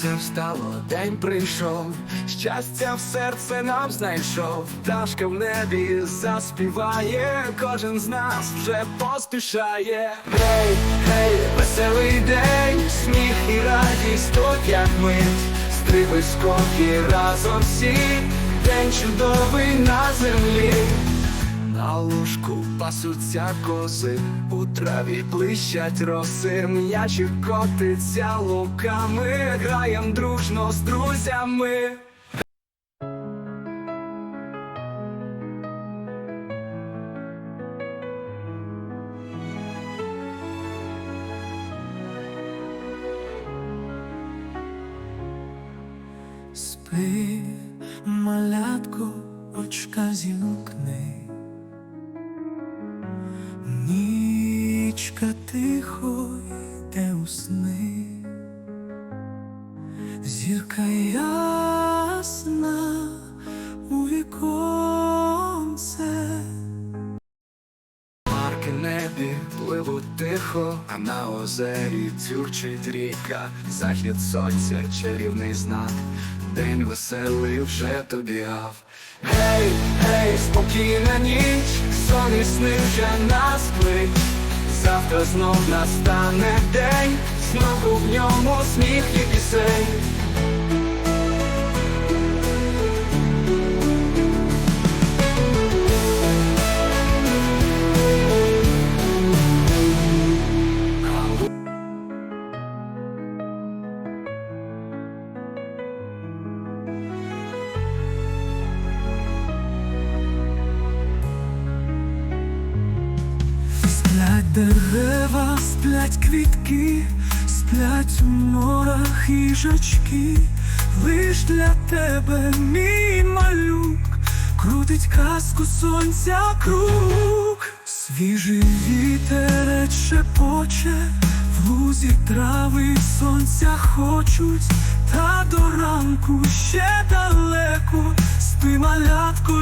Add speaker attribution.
Speaker 1: Сонце встало, день прийшов, щастя в серце нам знайшов, пташка в небі заспіває, кожен з нас вже поспішає. Гей, гей, веселий день, сміх і радість, тут як мить, стрибай скоки разом всі, день чудовий на землі. На лужку пасуться кози, у траві блищать роси, м'ячі котиться луками, граєм дружно з друзями.
Speaker 2: Спи, малятко, очка зімкни. Сни, зірка ясна у віконце.
Speaker 1: Марки небі пливуть тихо, а на озері тюрчить ріка, захід сонця, чарівний знак, день веселий вже тобі гав. Гей, гей, спокійна ніч, сон і сни вже нас сплить. Завтра знов настане день, знову в ньому сміх і пісень.
Speaker 2: Сплять дерева, сплять квітки, сплять у норах їжачки, лиш для тебе мій малюк, крутить казку сонця круг, свіжий вітер шепоче, в лузі трави сонця хочуть, та до ранку ще далеко, спи малятко